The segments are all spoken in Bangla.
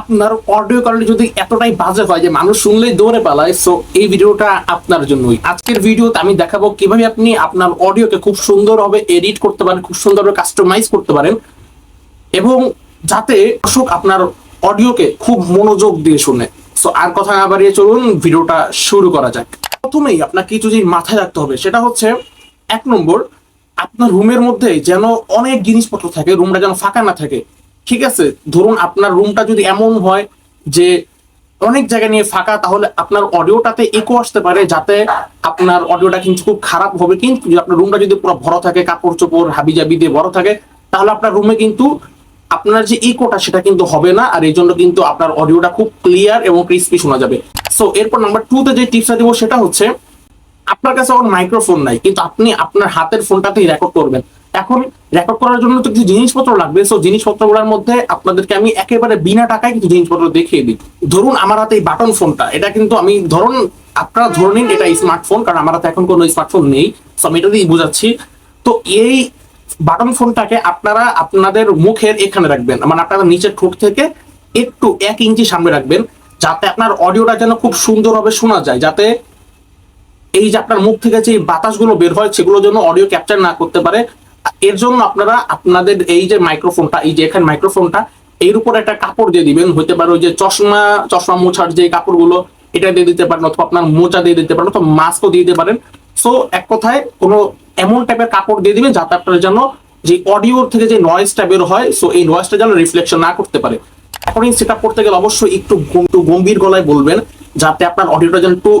আপনার অডিও কোয়ালিটি যদি এতটাই বাজে হয় যে মানুষ শুনলেই দৌড়ে পালায় সো এই ভিডিওটা আপনার জন্যই। আজকের ভিডিওতে আমি দেখাবো কীভাবে আপনি আপনার অডিওকে খুব সুন্দরভাবে এডিট করতে পারেন, খুব সুন্দরভাবে কাস্টমাইজ করতে পারেন, এবং যাতে দর্শক আপনার অডিওকে খুব মনোযোগ দিয়ে শুনে। সো আর কথা না বাড়িয়ে চলুন, ভিডিওটা শুরু করা যাক। প্রথমেই আপনার কিছু জিনিস মাথায় রাখতে হবে, সেটা হচ্ছে এক নম্বর, আপনার রুমের মধ্যে যেন অনেক জিনিসপত্র থাকে রুমটা যেন ফাঁকা না থাকে। ঠিক আছে, ধরুন আপনার রুমটা যদি এমন হয় যে অনেক জায়গা নিয়ে ফাঁকা, তাহলে আপনার অডিওটাতে ইকো আসতে পারে যাতে আপনার অডিওটা কিন্তু খুব খারাপ হবে। কিন্তু আপনার রুমটা যদি পুরো ভরা থাকে, কাপড় চোপড় হাবি জাবি দিয়ে ভরা থাকে, তাহলে আপনার রুমে কিন্তু আপনার যে ইকোটা সেটা কিন্তু হবে না। আর এই জন্য কিন্তু আপনার অডিওটা খুব ক্লিয়ার এবং ক্রিস্পি শোনা যাবে। সো এরপর নাম্বার টু তে যে টিপসটা দিব, সেটা হচ্ছে, আপনার কাছে এখন মাইক্রোফোন নাই, কিন্তু আপনি আপনার হাতের ফোনটাতেই রেকর্ড করবেন। এখন রেকর্ড করার জন্য তো কিছু জিনিসপত্র লাগবে। সো জিনিসপত্রগুলোর মধ্যে আপনাদেরকে আমি একেবারে বিনা টাকায় কিছু জিনিসপত্র দেখিয়ে দিই। ধরুন আমার হাতে এই বাটন ফোনটা এটা কিন্তু আমি ধরুন, আপনারা ধরে নিন এটা স্মার্টফোন কারণ আমার হাতে এখন কোনো স্মার্টফোন নেই। সো আমি এটা দিয়ে বুঝাচ্ছি। তো, এই বাটন ফোনটাকে আপনারা আপনাদের মুখের এখানে রাখবেন। মানে আপনারা নিচের ঠোঁট থেকে একটু এক ইঞ্চি সামনে রাখবেন, যাতে আপনার অডিওটা যেন খুব সুন্দরভাবে শোনা যায়, যাতে এই যে আপনার মুখ থেকে যে বাতাসগুলো বের হয়, সেগুলো যেন অডিও ক্যাপচার না করতে পারে। এর জন্য আপনারা আপনাদের এই যে মাইক্রোফোনটা এই যে এখানে মাইক্রোফোনটা এর উপর একটা কাপড় দিয়ে দিবেন। হতে পারে ওই যে চশমা চশমা মোছার যে কাপড়গুলো, এটা দিয়ে দিতে পারেন অথবা আপনার মোচা দিয়ে দিতে পারেন অথবা মাস্কও দিয়ে দিতে পারেন। সো এক কথায় কোনো এমন টাইপের কাপড় দিয়ে দিবেন যাতে আপনার যেন যে অডিওর থেকে যে নয়েজটা বের হয় সো এই নয়েজটা যেন রিফ্লেকশন না করতে পারে। এই সেট করতে গেলে অবশ্যই একটু গম্ভীর গলায় বলবেন, যাতে আপনার অডিওটা যেন একটু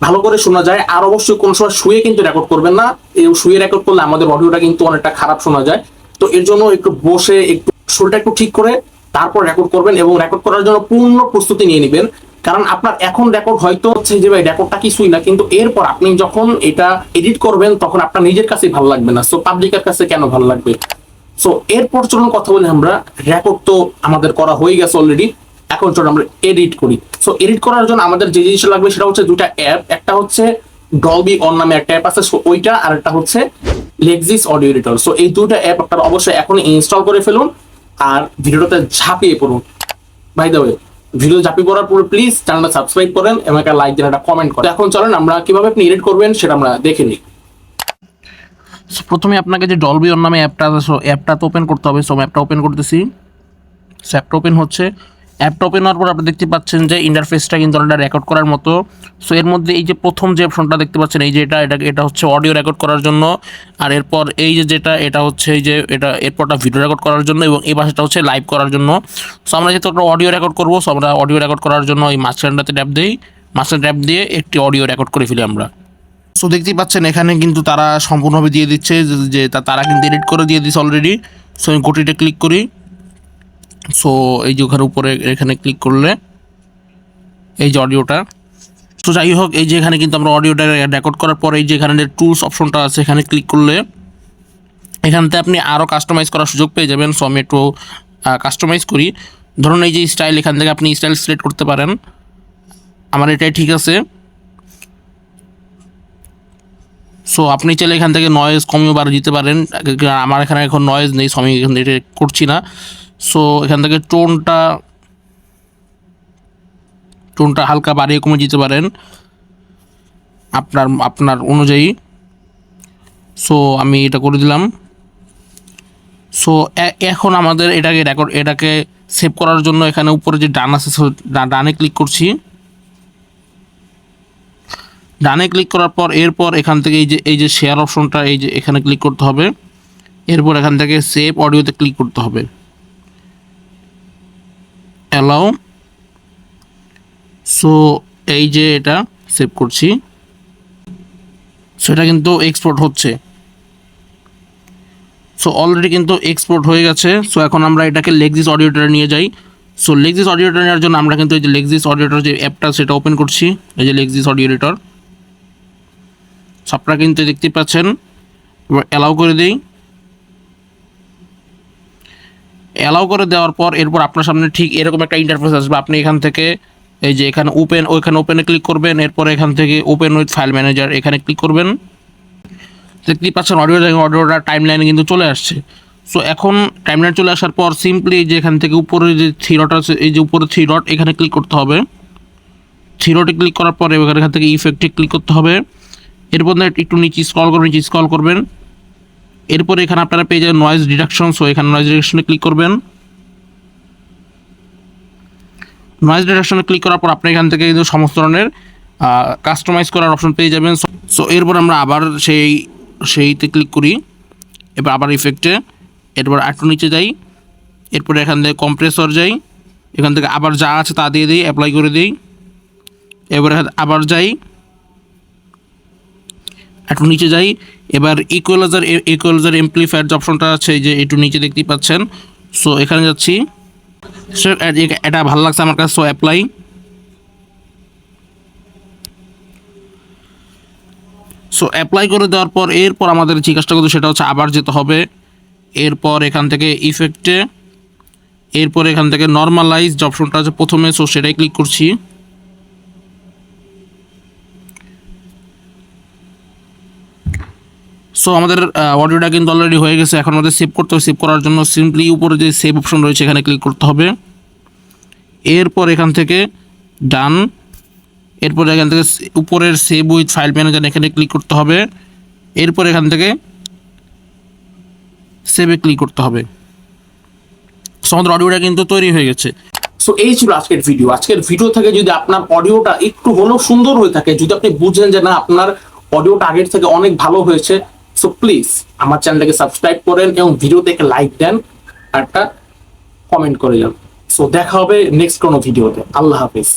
ভালো করে শোনা যায়। আর অবশ্যই কোন সময় শুয়ে কিন্তু রেকর্ড করবেন না। শুয়ে রেকর্ড করলে আমাদের অডিওটা কিন্তু অনেকটা খারাপ শোনা যায়। তো এর জন্য একটু বসে একটু শরীরটা একটু ঠিক করে তারপর রেকর্ড করবেন এবং রেকর্ড করার জন্য পূর্ণ প্রস্তুতি নিয়ে নেবেন। কারণ আপনার এখন রেকর্ড হয়তো হচ্ছে যে ভাই রেকর্ডটা কিছুই না, কিন্তু এরপর আপনি যখন এটা এডিট করবেন, তখন আপনার নিজের কাছে ভালো লাগবে না। সো পাবলিকের কাছে কেন ভালো লাগবে? সো এরপর চলুন কথা বলি আমরা। রেকর্ড তো আমাদের করা হয়ে গেছে অলরেডি এখন চলুন আমরা এডিট করি। সো এডিট করার জন্য আমাদের যে জিনিসটা লাগবে সেটা হচ্ছে দুটা অ্যাপ একটা হচ্ছে ডলবি অন নামে একটা অ্যাপ আছে ওইটা আর একটা হচ্ছে লেক্সিস অডিও এডিটর সো এই দুটো অ্যাপ আপনারা অবশ্যই এখন ইনস্টল করে ফেলুন আর ভিডিওটাতে ঝাঁপিয়ে পড়ুন। বাই দ্য ওয়ে ভিডিও ঝাঁপিয়ে পড়ার পরে প্লিজ চ্যানেলটা সাবস্ক্রাইব করেন এবং একটা লাইক দিন একটা কমেন্ট করেন। এখন চলেন আমরা কীভাবে আপনি এডিট করবেন সেটা আমরা দেখে নিই। প্রথমে আপনাকে যে ডলবি ওর নামে অ্যাপটা আছে সো অ্যাপটা তো ওপেন করতে হবে সো অ্যাপটা ওপেন করতেছি। সো অ্যাপটা ওপেন হচ্ছে অ্যাপটা ওপেন হওয়ার পর আপনি দেখতে পাচ্ছেন যে ইন্টারফেসটা কিন্তু অনেকটা রেকর্ড করার মতো। সো এর মধ্যে এই যে প্রথম যে অপশনটা দেখতে পাচ্ছেন, এই যে এটা এটা এটা হচ্ছে অডিও রেকর্ড করার জন্য। আর এরপর এই যে যেটা, এটা হচ্ছে এই যে, এটা এরপরটা ভিডিও রেকর্ড করার জন্য এবং এই পাশেটা হচ্ছে লাইভ করার জন্য। সো আমরা যেহেতু একটা অডিও রেকর্ড করব সো আমরা অডিও রেকর্ড করার জন্য এই মাঝখানটাতে ট্যাপ দিই। মাঝখানে ট্যাপ দিয়ে একটি অডিও রেকর্ড করে ফেলি আমরা। সো দেখতেই পাচ্ছেন এখানে কিন্তু তারা সম্পূর্ণভাবে দিয়ে দিচ্ছে, যে- তারা কিন্তু এডিট করে দিয়ে দিচ্ছে অলরেডি সো আমি গোটিটা ক্লিক করি। সো এই যে ওখানে উপরে এখানে ক্লিক করলে, এই যে অডিওটা তো যাই হোক, এই যে এখানে কিন্তু আমরা অডিওটা রেকর্ড করার পরে এই যে এখানে যে টুলস অপশনটা আছে, এখানে ক্লিক করলে এখানতে আপনি আরও কাস্টমাইজ করার সুযোগ পেয়ে যাবেন। সো আমি একটু কাস্টমাইজ করি। ধরুন এই যে স্টাইল এখান থেকে আপনি স্টাইল সিলেক্ট করতে পারেন। আমার এটাই ঠিক আছে। সো আপনি চাইলে এখান থেকে নয়েজ কমিয়ে বাড়িয়ে দিতে পারেন। আমার এখানে এখন নয়েজ নেই সো আমি এখান থেকে করছি না। সো এখান থেকে টোনটা টোনটা হালকা বাড়িয়ে কমে দিতে পারেন আপনার আপনার অনুযায়ী। সো আমি এটা করে দিলাম। সো এখন আমাদের এটাকে রেকর্ড এটাকে সেভ করার জন্য এখানে উপরে যে ডান আছে ডানে ক্লিক করছি। ডানে ক্লিক করার পর, এরপর এখান থেকে এই যে এই যে শেয়ার অপশনটা এই যে এখানে ক্লিক করতে হবে। এরপর এখান থেকে সেভ অডিওতে ক্লিক করতে হবে। অ্যালাউ সো এই যে এটা সেভ করছি সো এটা কিন্তু এক্সপোর্ট হচ্ছে। সো অলরেডি কিন্তু এক্সপোর্ট হয়ে গেছে সো এখন আমরা এটাকে লেগজিস অডিওটারে নিয়ে যাই। সো লেগজিস অডিওটার নেওয়ার জন্য আমরা কিন্তু এই যে লেগজিস অডিওটার যে অ্যাপটা, সেটা ওপেন করছি, এই যে লেগজিস অডিও এডিটর সো আপনারা কিন্তু দেখতে পাচ্ছেন, এবার অ্যালাউ করে দিই। অ্যালাউ করে দেওয়ার পর এরপর আপনার সামনে ঠিক এরকম একটা ইন্টারফেস আসবে। আপনি এখান থেকে এই যে এখানে ওপেন ওইখানে ওপেনে ক্লিক করবেন। এরপর এখান থেকে ওপেন উইথ ফাইল ম্যানেজার এখানে ক্লিক করবেন। দেখতেই পাচ্ছেন অডিও অডিওটা টাইম লাইনে কিন্তু চলে আসছে। সো এখন টাইমলাইন চলে আসার পর সিম্পলি যে এখান থেকে উপরে যে থ্রি ডট আছে, এই যে উপরে থ্রি ডট এখানে ক্লিক করতে হবে। থ্রি ডটে ক্লিক করার পরে এবার এখান থেকে ইফেক্টে ক্লিক করতে হবে। এরপর একটু নিচে স্ক্রল করবেন, নিচে স্ক্রল করবেন। এরপর এখানে আপনারা পেয়ে যাবেন নয়েজ ডিডাকশন সো এখানে নয়েজ ডিডাকশনে ক্লিক করবেন। নয়েজ ডিডাকশনে ক্লিক করার পর আপনি এখান থেকে কিন্তু সমস্ত ধরনের কাস্টমাইজ করার অপশন পেয়ে যাবেন। সো এরপর আমরা আবার সেই, সেইতে ক্লিক করি। এবার আবার ইফেক্টে এরপর একটু নিচে যাই। এরপর এখান থেকে কম্প্রেসর যাই। এখান থেকে আবার যা আছে তা দিয়ে দিই অ্যাপ্লাই করে দিই। এবার আবার যাই। একটু নিচে যাই। এবার ইকুয়ালাইজার ইকুয়ালাইজার এমপ্লিফায়ার যে অপশনটা আছে যে একটু নিচে দেখতেই পাচ্ছেন। সো এখানে যাচ্ছি। এটা ভালো লাগছে আমার কাছে সো অ্যাপ্লাই সো অ্যাপ্লাই করে দেওয়ার পর, এরপর আমাদের যে কাজটা করতে সেটা হচ্ছে আবার যেতে হবে। এরপর এখান থেকে ইফেক্টে এরপর এখান থেকে নর্মালাইজ যে অপশনটা আছে প্রথমে সো সেটাই ক্লিক করছি। সো আমাদের অডিওটা কিন্তু অলরেডি হয়ে গেছে। এখন আমাদের সেভ করতে হবে। সেভ করার জন্য সিম্পলি উপরে যে সেভ অপশন রয়েছে, এখানে ক্লিক করতে হবে। এরপর এখান থেকে ডান এরপর এখান থেকে উপরের সেভ উইথ ফাইল ম্যানেজার এখানে ক্লিক করতে হবে। এরপর এখান থেকে সেভে ক্লিক করতে হবে। সো আমাদের অডিওটা কিন্তু তৈরি হয়ে গেছে। সো এই ছিল আজকের ভিডিও আজকের ভিডিও থেকে যদি আপনার অডিওটা একটু হলেও সুন্দর হয়ে থাকে, যদি আপনি বুঝলেন যে না, আপনার অডিওটা আগের থেকে অনেক ভালো হয়েছে সো প্লিজ আমার চ্যানেলটাকে সাবস্ক্রাইব করেন এবং ভিডিও দেখে লাইক দেন আর একটা কমেন্ট করে যান। সো দেখা হবে নেক্সট কোনো ভিডিওতে আল্লাহ হাফিজ।